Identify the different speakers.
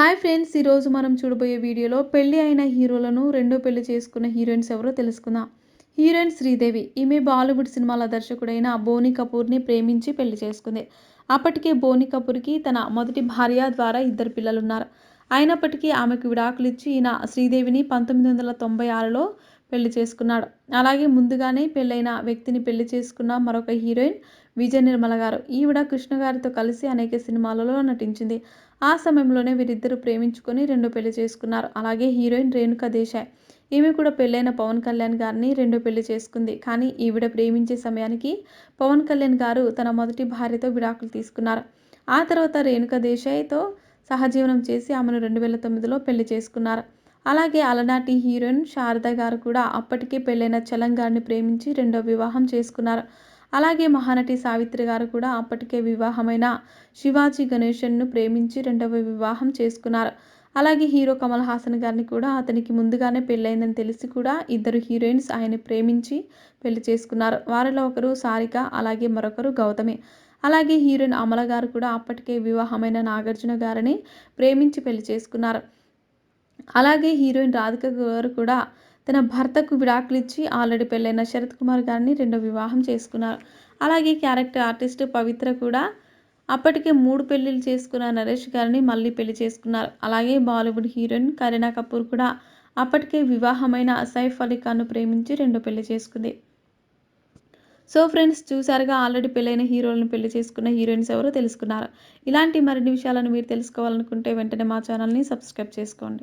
Speaker 1: Hi friends ఈరోజు మనం చూడబోయే వీడియోలో పెళ్ళి అయిన హీరోలను రెండో పెళ్ళి చేసుకున్న హీరోయిన్స్ ఎవరో తెలుసుకుందాం. హీరోయిన్ శ్రీదేవి. ఈమె బాలీవుడ్ సినిమాల దర్శకుడైన బోని కపూర్ని ప్రేమించి పెళ్ళి చేసుకుంది. అప్పటికే బోని కపూర్కి తన మొదటి భార్య ద్వారా ఇద్దరు పిల్లలు ఉన్నారు అయినప్పటికీ ఆమెకు విడాకులు ఇచ్చి ఈయన శ్రీదేవిని పంతొమ్మిది వందల తొంభై ఆరులో పెళ్ళి చేసుకున్నాడు. అలాగే ముందుగానే పెళ్ళైన వ్యక్తిని పెళ్ళి చేసుకున్న మరొక హీరోయిన్ విజయ నిర్మల గారు. ఈవిడ కృష్ణ గారితో కలిసి అనేక సినిమాలలో నటించింది. ఆ సమయంలోనే వీరిద్దరూ ప్రేమించుకొని రెండు పెళ్ళి చేసుకున్నారు. అలాగే హీరోయిన్ రేణుకా దేశాయ్. ఈమె కూడా పెళ్ళైన పవన్ కళ్యాణ్ గారిని రెండో పెళ్ళి చేసుకుంది. కానీ ఈవిడ ప్రేమించే సమయానికి పవన్ కళ్యాణ్ గారు తన మొదటి భార్యతో విడాకులు తీసుకున్నారు. ఆ తర్వాత రేణుకా దేశాయ్తో సహజీవనం చేసి ఆమెను రెండు వేల తొమ్మిదిలో పెళ్ళి చేసుకున్నారు. అలాగే అలనాటి హీరోయిన్ శారద గారు కూడా అప్పటికే పెళ్ళైన చలం గారిని ప్రేమించి రెండో వివాహం చేసుకున్నారు. అలాగే మహానటి సావిత్రి గారు కూడా అప్పటికే వివాహమైన శివాజీ గణేషన్ను ప్రేమించి రెండవ వివాహం చేసుకున్నారు. అలాగే హీరో కమల్ హాసన్ గారిని కూడా అతనికి ముందుగానే పెళ్ళైందని తెలిసి కూడా ఇద్దరు హీరోయిన్స్ ఆయన ప్రేమించి పెళ్ళి చేసుకున్నారు. వారిలో ఒకరు సారిక అలాగే మరొకరు గౌతమి. అలాగే హీరోయిన్ అమల గారు కూడా అప్పటికే వివాహమైన నాగార్జున గారిని ప్రేమించి పెళ్ళి చేసుకున్నారు. అలాగే హీరోయిన్ రాధిక గారు కూడా తన భర్తకు విడాకులిచ్చి ఆల్రెడీ పెళ్ళైన శరత్ కుమార్ గారిని రెండో వివాహం చేసుకున్నారు. అలాగే క్యారెక్టర్ ఆర్టిస్ట్ పవిత్ర కూడా అప్పటికే మూడు పెళ్ళిళ్ళు చేసుకున్న నరేష్ గారిని మళ్ళీ పెళ్ళి చేసుకున్నారు. అలాగే బాలీవుడ్ హీరోయిన్ కరీనా కపూర్ కూడా అప్పటికే వివాహమైన సైఫ్ అలీ ఖాన్ను ప్రేమించి రెండో పెళ్ళి చేసుకుంది. సో ఫ్రెండ్స్ చూసారుగా ఆల్రెడీ పెళ్ళైన హీరోలను పెళ్ళి చేసుకున్న హీరోయిన్స్ ఎవరో తెలుసుకున్నారు. ఇలాంటి మరిన్ని విషయాలను మీరు తెలుసుకోవాలనుకుంటే వెంటనే మా ఛానల్ని సబ్స్క్రైబ్ చేసుకోండి.